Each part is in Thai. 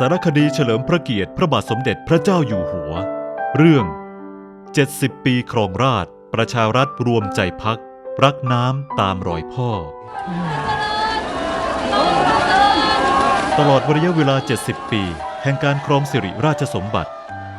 สารคดีเฉลิมพระเกียรติพระบาทสมเด็จพระเจ้าอยู่หัว เรื่อง 70 ปีครองราช ประชารัฐรวมใจพัก รักน้ำตามรอยพ่อ ตลอดระยะเวลา 70 ปี แห่งการครองสิริราชสมบัติ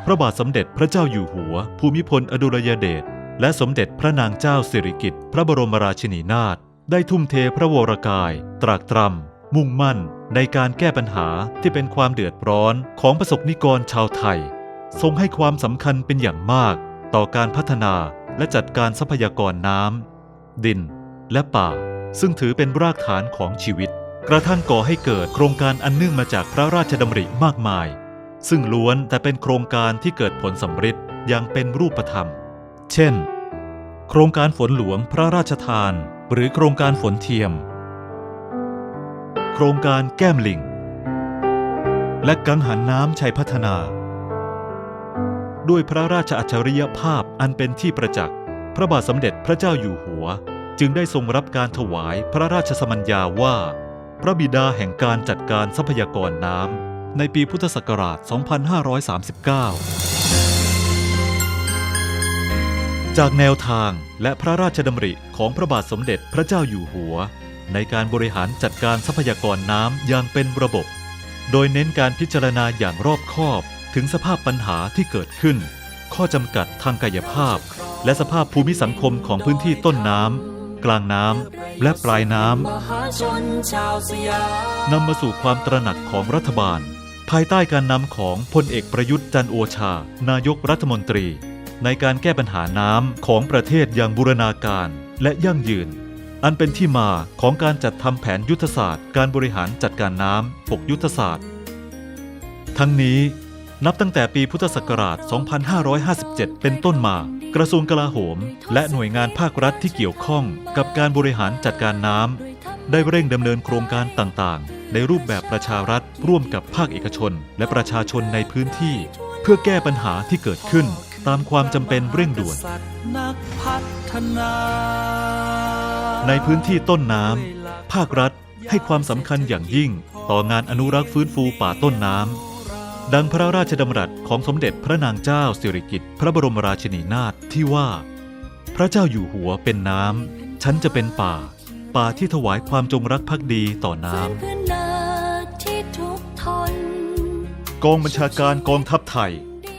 พระบาทสมเด็จพระเจ้าอยู่หัว ภูมิพลอดุลยเดชและสมเด็จพระนางเจ้าสิริกิติ์พระบรมราชินีนาถได้ทุ่มเทพระวรกาย ตรากตรำ มุ่งมั่นในการแก้ปัญหาที่เป็นความเดือดร้อนของประสบนิกรชาวไทย ทรงให้ความสำคัญเป็นอย่างมาก ต่อการพัฒนาและจัดการทรัพยากรน้ำดิน และป่า ซึ่งถือเป็นรากฐานของชีวิต กระทั่งก่อให้เกิดโครงการอันเนื่องมาจากพระราชดำริมากมาย ซึ่งล้วนแต่เป็นโครงการที่เกิดผลสำเร็จอย่างเป็นรูปธรรม เช่น โครงการฝนหลวงพระราชทาน หรือโครงการฝนเทียม โครงการแก้มลิง และกังหันน้ำชัยพัฒนา ด้วยพระราชอัจฉริยภาพอันเป็นที่ประจักษ์พระบาทสมเด็จพระเจ้าอยู่หัว จึงได้ทรงรับการถวายพระราชสมัญญาว่า พระบิดาแห่งการจัดการทรัพยากรน้ำในปีพุทธศักราช 2539 จากแนวทางและพระราชดำริของพระบาทสมเด็จพระเจ้าอยู่หัว ในการบริหารจัดการทรัพยากรน้ำอย่างเป็นระบบ โดยเน้นการพิจารณาอย่างรอบคอบถึงสภาพปัญหาที่เกิดขึ้น ข้อจำกัดทางกายภาพ และสภาพภูมิสังคมของพื้นที่ต้นน้ำกลางน้ำและปลายน้ำนำมาสู่ความตระหนักของรัฐบาล ภายใต้การนำของพลเอกประยุทธ์จันโอชา นายกรัฐมนตรี ในการแก้ปัญหาน้ำของประเทศอย่างบูรณาการและยั่งยืน อันเป็นที่มาของการจัดทำแผนยุทธศาสตร์ การบริหารจัดการน้ำ 6 ยุทธศาสตร์ ทั้งนี้นับตั้งแต่ปีพุทธศักราช 2557 เป็นต้นมา กระทรวงกลาโหม และหน่วยงานภาครัฐที่เกี่ยวข้องกับการบริหารจัดการน้ำ ได้เร่งดำเนินโครงการต่างๆ ในรูปแบบประชารัฐ ร่วมกับภาคเอกชน และประชาชนในพื้นที่ เพื่อแก้ปัญหาที่เกิดขึ้น ตามความจำเป็นเร่งด่วนนักพัฒนา ในพื้นที่ต้นน้ำภาครัฐให้ความสำคัญอย่างยิ่งต่องานอนุรักษ์ฟื้นฟูป่าต้นน้ำดังพระราชดำรัสของสมเด็จพระนางเจ้าสิริกิติ์พระบรมราชินีนาถที่ว่า พระเจ้าอยู่หัวเป็นน้ำฉันจะเป็นป่า ป่าที่ถวายความจงรักภักดีต่อน้ำเพื่อนาที่ทุกทนกองบัญชาการกองทัพไทย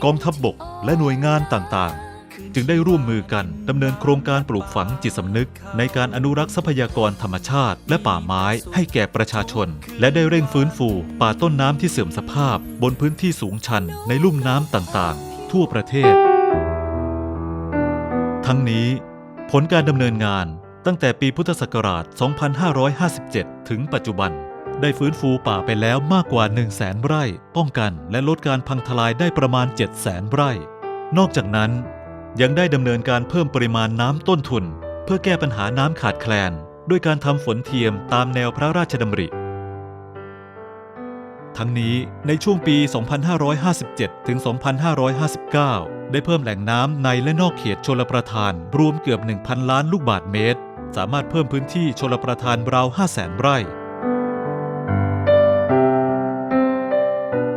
กองทัพบบกและหน่วยงานต่างๆ จึงได้ร่วมมือกันดำเนินโครงการปลูกฝังจิตสำนึก ในการอนุรักษ์ทรัพยากรธรรมชาติ และป่าไม้ให้แก่ประชาชน และได้เร่งฟื้นฟู ป่าต้นน้ำที่เสื่อมสภาพ บนพื้นที่สูงชัน ในลุ่มน้ำต่างๆ ทั่วประเทศ ทั้งนี้ ผลการดำเนินงานตั้งแต่ปีพุทธศักราช 2557 ถึงปัจจุบัน ได้ฟื้นฟูป่าไปแล้วมากกว่า 1 0 0 0 0แสนไร่ ป้องกันและลดการพังทลายได้ประมาณ 7 0 0แสนไร่ นอกจากนั้น ยังได้ดำเนินการเพิ่มปริมาณน้ำต้นทุน เพื่อแก้ปัญหาน้ำขาดแคลน ด้วยการทำฝนเทียมตามแนวพระราชดำริ ทั้งนี้ในช่วงปี 2557 ถึง 2559 ได้เพิ่มแหล่งน้ำในและนอกเขตชลประทาน รวมเกือบ 1,000 ล้านลูกบาทเมตร สามารถเพิ่มพื้นที่ชลประทานราว 500,000 ไร่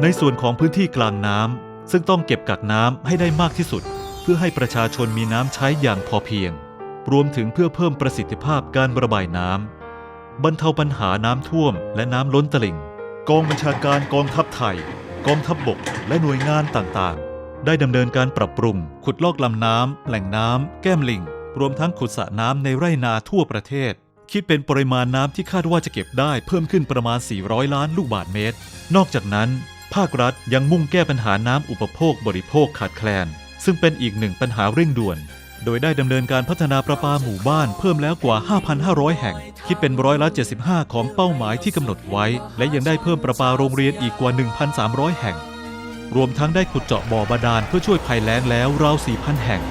ในส่วนของพื้นที่กลางน้ำซึ่งต้องเก็บกักน้ำให้ได้มากที่สุด เพื่อให้ประชาชนมีน้ำใช้อย่างพอเพียง รวมถึงเพื่อเพิ่มประสิทธิภาพการระบายน้ำบรรเทาปัญหาน้ำท่วมและน้ำล้นตลิ่ง กองบัญชาการกองทัพไทย กองทัพบบก และหน่วยงานต่างๆ ได้ดำเนินการปรับปรุง ขุดลอกลำน้ำแหล่งน้ำแก้มลิง รวมทั้งขุดสระน้ำในไร่นาทั่วประเทศ คิดเป็นปริมาณน้ำที่คาดว่าจะเก็บได้เพิ่มขึ้นประมาณ 400 ล้านลูกบาศก์เมตร นอกจากนั้น ภาครัฐยังมุ่งแก้ปัญหาน้ำอุปโภคบริโภคขาดแคลน ซึ่งเป็นอีกหนึ่งปัญหาเร่งด่วน โดยได้ดำเนินการพัฒนาประปาหมู่บ้านเพิ่มแล้วกว่า 5,500 แห่ง คิดเป็นร้อยละ 75 ของเป้าหมายที่กำหนดไว้ และยังได้เพิ่มประปาโรงเรียนอีกกว่า 1,300 แห่ง รวมทั้งได้ขุดเจาะบ่อบาดาลเพื่อช่วยภัยแล้งแล้วราว 4,000 แห่ง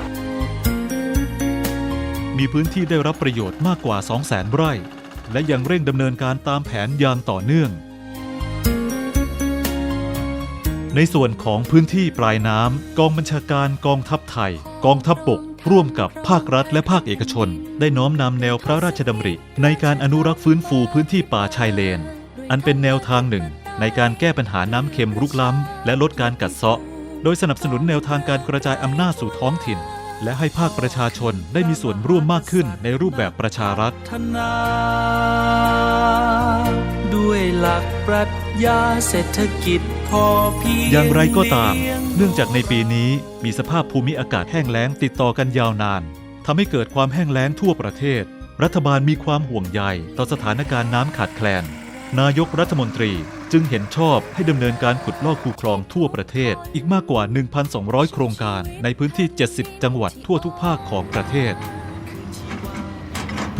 มีพื้นที่ได้รับประโยชน์มากกว่า 200,000 ไร่ และยังเร่งดำเนินการตามแผนอย่างต่อเนื่อง ในส่วนของพื้นที่ปลายน้ำกองบัญชาการกองทัพไทย กองทัพบบกร่วมกับภาครัฐและภาคเอกชน ได้น้อมนำแนวพระราชดำริ ในการอนุรักษ์ฟื้นฟูพื้นที่ป่าชายเลน อันเป็นแนวทางหนึ่ง ในการแก้ปัญหาน้ำเค็มรุกล้ำ และลดการกัดเซาะ โดยสนับสนุนแนวทางการกระจายอำนาจสู่ท้องถิ่น และให้ภาคประชาชนได้มีส่วนร่วมมากขึ้นในรูปแบบประชารัฐ ด้วยหลักปรัชญาเศรษฐกิจพอเพียงอย่างไรก็ตาม เนื่องจากในปีนี้มีสภาพภูมิอากาศแห้งแล้งติดต่อกันยาวนานทำให้เกิดความแห้งแล้งทั่วประเทศ รัฐบาลมีความห่วงใยต่อสถานการณ์น้ำขาดแคลน นายกรัฐมนตรีจึงเห็นชอบให้ดำเนินการขุดลอกคูคลองทั่วประเทศอีกมากกว่า 1,200 โครงการในพื้นที่ 70 จังหวัดทั่วทุกภาคของประเทศเ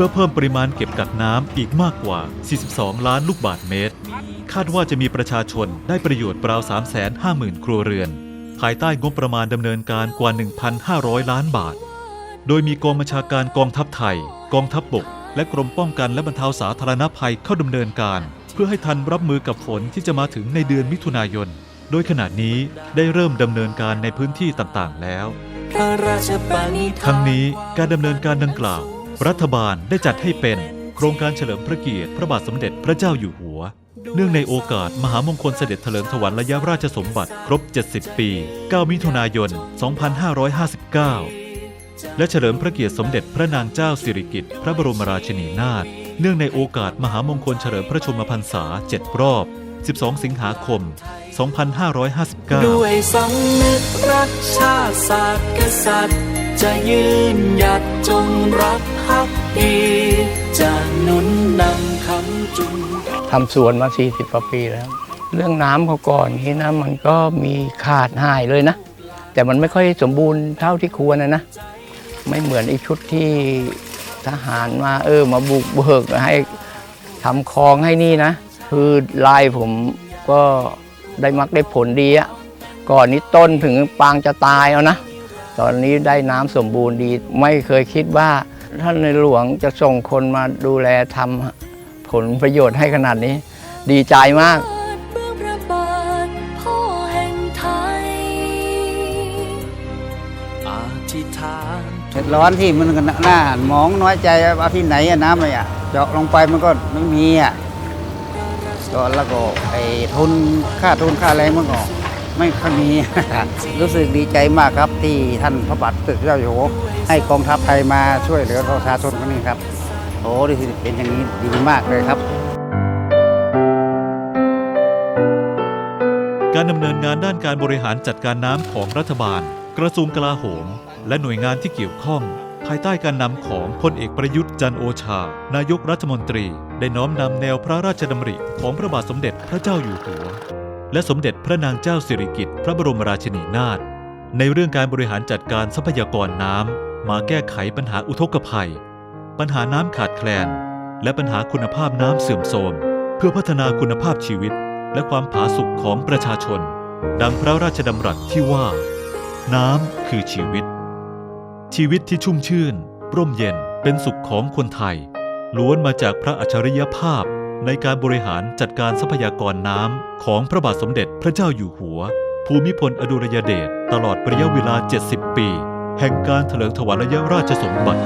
พื่อเพิ่มปริมาณเก็บกักน้ำอีกมากกว่า 42 ล้านลูกบาศก์เมตร คาดว่าจะมีประชาชนได้ประโยชน์ราว350,000 ครัวเรือน ภายใต้งบประมาณดำเนินการกว่า 1,500 ล้านบาท โดยมีกองบัญชาการกองทัพไทย กองทัพบบก และกรมป้องกันและบรรเทาสาธารณภัยเข้าดำเนินการ เพื่อให้ทันรับมือกับฝนที่จะมาถึงในเดือนมิถุนายน โดยขณะนี้ได้เริ่มดำเนินการในพื้นที่ต่างๆ แล้วพระราชปณิธานทั้งนี้การดำเนินการดังกล่าว รัฐบาลได้จัดให้เป็นโครงการเฉลิมพระเกียรติพระบาทสมเด็จพระเจ้าอยู่หัว เนื่องในโอกาสมหามงคลเสด็จเถลิงถวัลระยะราชสมบัติครบ 70 ปี 9 มิถุนายน 2559 และเฉลิมพระเกียรติสมเด็จพระนางเจ้าสิริกิติ์พระบรมราชินีนาถ เนื่องในโอกาสมหามงคลเฉลิมพระชนมพรรษา 7 รอบ 12 สิงหาคม 2559 ด้วยสำนึกรักชาติศาสตร์กษัตริย์ จะยืนหยัดจงรัก กดีจะหนุนนำคำจุนทำสวนมา 40กว่าปีแล้ว เรื่องน้ำเขาก่อนนี้นะมันก็มีขาดหายเลยนะ แต่มันไม่ค่อยสมบูรณ์เท่าที่ควรนะนะ ไม่เหมือนอีกชุดที่ทหารมาเออมาบุกเบิกให้ทำคลองให้นี่นะ คือลายผมก็ได้มักได้ผลดีอะก่อนนี้ต้นถึงปางจะตายเอานะ ตอนนี้ได้น้ำสมบูรณ์ดี ไม่เคยคิดว่า ท่านในหลวงจะส่งคนมาดูแลทำผลประโยชน์ให้ขนาดนี้ ดีใจมากเผ็ดร้อนที่มันก็หน้าหมองน้อยใจว่าที่ไหนอะน้ำเลยอะเจาะลงไปมันก็ไม่มีอะเจาะแล้วก็ไอ้ทุนค่าทุนค่าอะไรมันก็ ไม่ค่อยมี รู้สึกดีใจมากครับที่ท่านพระบาทสมเด็จพระเจ้าอยู่หัวให้กองทัพไทยมาช่วยเหลือประชาชนคนนี้ครับโอ้ดีเป็นอย่างนี้ดีมากเลยครับ การดำเนินงานด้านการบริหารจัดการน้ำของรัฐบาล กระทรวงกลาโหม และหน่วยงานที่เกี่ยวข้อง ภายใต้การนำของพลเอกประยุทธ์จันทร์โอชา นายกรัฐมนตรี ได้น้อมนำแนวพระราชดำริของพระบาทสมเด็จพระเจ้าอยู่หัว และสมเด็จพระนางเจ้าสิริกิติ์พระบรมราชินีนาถในเรื่องการบริหารจัดการทรัพยากรน้ำมาแก้ไขปัญหาอุทกภัย ปัญหาน้ำขาดแคลน และปัญหาคุณภาพน้ำเสื่อมโทรม เพื่อพัฒนาคุณภาพชีวิต และความผาสุกของประชาชน ดังพระราชดำรัสที่ว่า น้ำคือชีวิต ชีวิตที่ชุ่มชื่น ร่มเย็นเป็นสุขของคนไทย ล้วนมาจากพระอัจฉริยภาพ ในการบริหารจัดการทรัพยากรน้ำของพระบาทสมเด็จพระเจ้าอยู่หัว ภูมิพลอดุลยเดชตลอดระยะเวลา 70 ปี แห่งการเถลิงถวัลยราชสมบัติ